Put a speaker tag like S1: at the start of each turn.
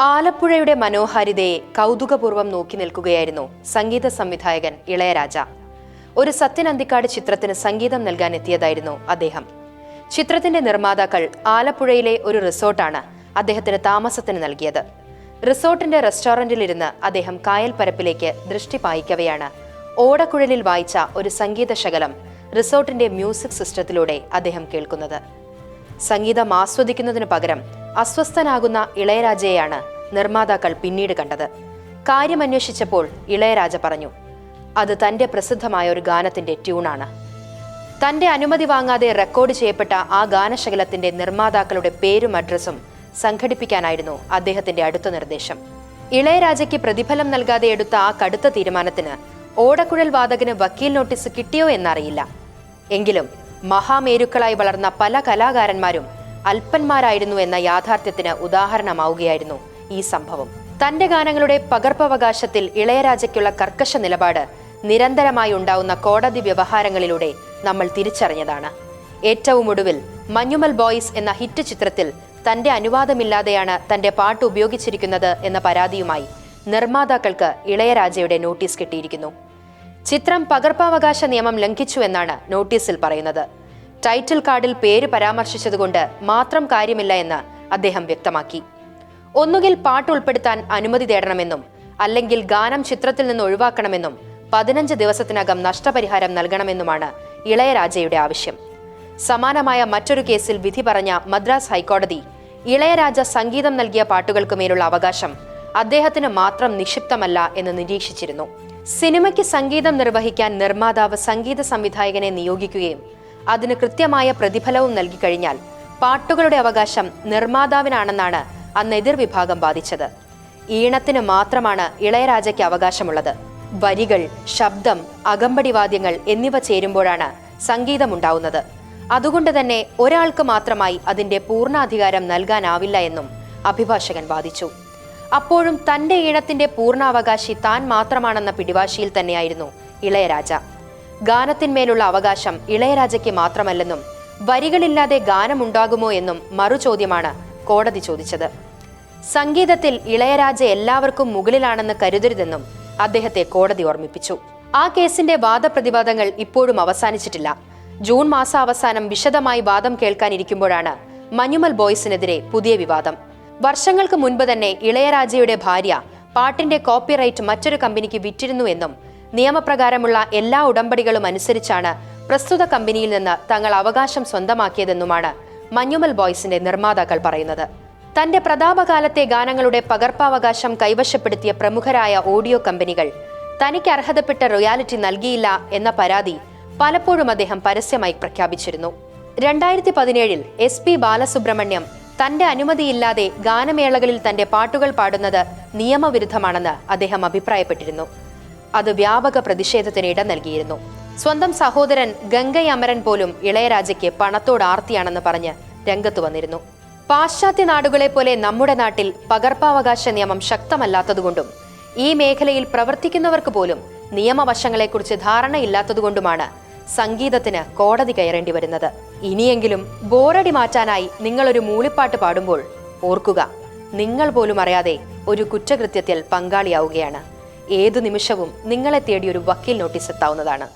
S1: ആലപ്പുഴയുടെ മനോഹാരിതയെ കൗതുകപൂർവം നോക്കി നിൽക്കുകയായിരുന്നു സംഗീത സംവിധായകൻ ഇളയരാജ. ഒരു സത്യൻ അന്തിക്കാട് ചിത്രത്തിന് സംഗീതം നൽകാൻ എത്തിയതായിരുന്നു അദ്ദേഹം. ചിത്രത്തിന്റെ നിർമ്മാതാക്കൾ ആലപ്പുഴയിലെ ഒരു റിസോർട്ടാണ് അദ്ദേഹത്തിന് താമസത്തിന് നൽകിയത്. റിസോർട്ടിന്റെ റെസ്റ്റോറന്റിലിരുന്ന് അദ്ദേഹം കായൽ പരപ്പിലേക്ക് ദൃഷ്ടി പായിക്കവെയാണ്. ഓടക്കുഴലിൽ വായിച്ച ഒരു സംഗീത ശകലം റിസോർട്ടിന്റെ മ്യൂസിക് സിസ്റ്റത്തിലൂടെ അദ്ദേഹം കേൾക്കുന്നത്. സംഗീതം ആസ്വദിക്കുന്നതിനു പകരം അസ്വസ്ഥനാകുന്ന ഇളയരാജയെയാണ് നിർമ്മാതാക്കൾ പിന്നീട് കണ്ടത്. കാര്യമന്വേഷിച്ചപ്പോൾ ഇളയരാജ പറഞ്ഞു അത് തന്റെ പ്രസിദ്ധമായ ഒരു ഗാനത്തിന്റെ ട്യൂണാണ്. തന്റെ അനുമതി വാങ്ങാതെ റെക്കോർഡ് ചെയ്യപ്പെട്ട ആ ഗാനശകലത്തിന്റെ നിർമ്മാതാക്കളുടെ പേരും അഡ്രസ്സും സംഘടിപ്പിക്കാനായിരുന്നു അദ്ദേഹത്തിന്റെ അടുത്ത നിർദ്ദേശം. ഇളയരാജയ്ക്ക് പ്രതിഫലം നൽകാതെ എടുത്ത ആ കടുത്ത തീരുമാനത്തിന് ഓടക്കുഴൽ വാദകന് വക്കീൽ നോട്ടീസ് കിട്ടിയോ എന്നറിയില്ല. എങ്കിലും മഹാമേരുക്കളായി വളർന്ന പല കലാകാരന്മാരും അല്പന്മാരായിരുന്നു എന്ന യാഥാർത്ഥ്യത്തിന് ഉദാഹരണമാവുകയായിരുന്നു ഈ സംഭവം. തന്റെ ഗാനങ്ങളുടെ പകർപ്പവകാശത്തിൽ ഇളയരാജയ്ക്കുള്ള കർക്കശ നിലപാട് നിരന്തരമായി ഉണ്ടാവുന്ന കോടതി വ്യവഹാരങ്ങളിലൂടെ നമ്മൾ തിരിച്ചറിഞ്ഞതാണ്. ഏറ്റവും ഒടുവിൽ മഞ്ഞുമൽ ബോയ്സ് എന്ന ഹിറ്റ് ചിത്രത്തിൽ തന്റെ അനുവാദമില്ലാതെയാണ് തന്റെ പാട്ട് ഉപയോഗിച്ചിരിക്കുന്നത് എന്ന പരാതിയുമായി നിർമ്മാതാക്കൾക്ക് ഇളയരാജയുടെ നോട്ടീസ് കിട്ടിയിരിക്കുന്നു. ചിത്രം പകർപ്പവകാശ നിയമം ലംഘിച്ചു എന്നാണ് നോട്ടീസിൽ പറയുന്നത്. ടൈറ്റിൽ കാർഡിൽ പേര് പരാമർശിച്ചതുകൊണ്ട് മാത്രം കാര്യമില്ല എന്ന് അദ്ദേഹം വ്യക്തമാക്കി. ഒന്നുകിൽ പാട്ട് ഉൾപ്പെടുത്താൻ അനുമതി തേടണമെന്നും അല്ലെങ്കിൽ ഗാനം ചിത്രത്തിൽ നിന്ന് ഒഴിവാക്കണമെന്നും പതിനഞ്ച് ദിവസത്തിനകം നഷ്ടപരിഹാരം നൽകണമെന്നുമാണ് ഇളയരാജയുടെ ആവശ്യം. സമാനമായ മറ്റൊരു കേസിൽ വിധി പറഞ്ഞ മദ്രാസ് ഹൈക്കോടതി ഇളയരാജ സംഗീതം നൽകിയ പാട്ടുകൾക്ക് മേലുള്ള അവകാശം അദ്ദേഹത്തിന് മാത്രം നിക്ഷിപ്തമല്ല എന്ന് നിരീക്ഷിച്ചിരുന്നു. സിനിമയ്ക്ക് സംഗീതം നിർവഹിക്കാൻ നിർമ്മാതാവ് സംഗീത സംവിധായകനെ നിയോഗിക്കുകയും അതിന് കൃത്യമായ പ്രതിഫലവും നൽകി കഴിഞ്ഞാൽ പാട്ടുകളുടെ അവകാശം നിർമ്മാതാവിനാണെന്നാണ് അന്ന് എതിർവിഭാഗം വാദിച്ചത്. ഈണത്തിന് മാത്രമാണ് ഇളയരാജയ്ക്ക് അവകാശമുള്ളത്. വരികൾ ശബ്ദം അകമ്പടിവാദ്യങ്ങൾ എന്നിവ ചേരുമ്പോഴാണ് സംഗീതമുണ്ടാവുന്നത്. അതുകൊണ്ട് തന്നെ ഒരാൾക്ക് മാത്രമായി അതിന്റെ പൂർണാധികാരം നൽകാനാവില്ല എന്നും അഭിഭാഷകൻ വാദിച്ചു. അപ്പോഴും തന്റെ ഈണത്തിന്റെ പൂർണാവകാശി താൻ മാത്രമാണെന്ന പിടിവാശിയിൽ തന്നെയായിരുന്നു ഇളയരാജ. ഗാനത്തിന്മേലുള്ള അവകാശം ഇളയരാജയ്ക്ക് മാത്രമല്ലെന്നും വരികളില്ലാതെ ഗാനമുണ്ടാകുമോ എന്നും മറുചോദ്യമാണ് കോടതി ചോദിച്ചത്. സംഗീതത്തിൽ ഇളയരാജ എല്ലാവർക്കും മുകളിലാണെന്ന് കരുതരുതെന്നും അദ്ദേഹത്തെ കോടതി ഓർമ്മിപ്പിച്ചു. ആ കേസിന്റെ വാദപ്രതിവാദങ്ങൾ ഇപ്പോഴും അവസാനിച്ചിട്ടില്ല. ജൂൺ മാസാവസാനം വിശദമായി വാദം കേൾക്കാനിരിക്കുമ്പോഴാണ് മഞ്ഞുമൽ ബോയ്സിനെതിരെ പുതിയ വിവാദം. വർഷങ്ങൾക്ക് മുൻപ് തന്നെ ഇളയരാജയുടെ ഭാര്യ പാട്ടിന്റെ കോപ്പിറൈറ്റ് മറ്റൊരു കമ്പനിക്ക് വിറ്റിരുന്നു എന്നും നിയമപ്രകാരമുള്ള എല്ലാ ഉടമ്പടികളും അനുസരിച്ചാണ് പ്രസ്തുത കമ്പനിയിൽ നിന്ന് തങ്ങൾ അവകാശം സ്വന്തമാക്കിയതെന്നുമാണ് മഞ്ഞുമൽ ബോയ്സിന്റെ നിർമ്മാതാക്കൾ പറയുന്നത്. തന്റെ പ്രതാപകാലത്തെ ഗാനങ്ങളുടെ പകർപ്പവകാശം കൈവശപ്പെടുത്തിയ പ്രമുഖരായ ഓഡിയോ കമ്പനികൾ തനിക്ക് അർഹതപ്പെട്ട റോയാലിറ്റി നൽകിയില്ല എന്ന പരാതി പലപ്പോഴും അദ്ദേഹം പരസ്യമായി പ്രഖ്യാപിച്ചിരുന്നു. രണ്ടായിരത്തി പതിനേഴിൽ എസ് പി ബാലസുബ്രഹ്മണ്യം തന്റെ അനുമതിയില്ലാതെ ഗാനമേളകളിൽ തന്റെ പാട്ടുകൾ പാടുന്നത് നിയമവിരുദ്ധമാണെന്ന് അദ്ദേഹം അഭിപ്രായപ്പെട്ടിരുന്നു. അത് വ്യാപക പ്രതിഷേധത്തിന് ഇടം നൽകിയിരുന്നു. സ്വന്തം സഹോദരൻ ഗംഗൈ അമരൻ പോലും ഇളയരാജയ്ക്ക് പണത്തോട് ആർത്തിയാണെന്ന് പറഞ്ഞ് രംഗത്തു വന്നിരുന്നു. പാശ്ചാത്യ നാടുകളെ പോലെ നമ്മുടെ നാട്ടിൽ പകർപ്പാവകാശ നിയമം ശക്തമല്ലാത്തതുകൊണ്ടും ഈ മേഖലയിൽ പ്രവർത്തിക്കുന്നവർക്ക് പോലും നിയമവശങ്ങളെക്കുറിച്ച് ധാരണയില്ലാത്തതുകൊണ്ടുമാണ് സംഗീതത്തിന് കോടതി കയറേണ്ടി വരുന്നത്. ഇനിയെങ്കിലും ബോറടി മാറ്റാനായി നിങ്ങളൊരു മൂളിപ്പാട്ട് പാടുമ്പോൾ ഓർക്കുക നിങ്ങൾ പോലും അറിയാതെ ഒരു കുറ്റകൃത്യത്തിൽ പങ്കാളിയാവുകയാണ്. ഏതു നിമിഷവും നിങ്ങളെ തേടി ഒരു വക്കീൽ നോട്ടീസ് എത്താവുന്നതാണ്.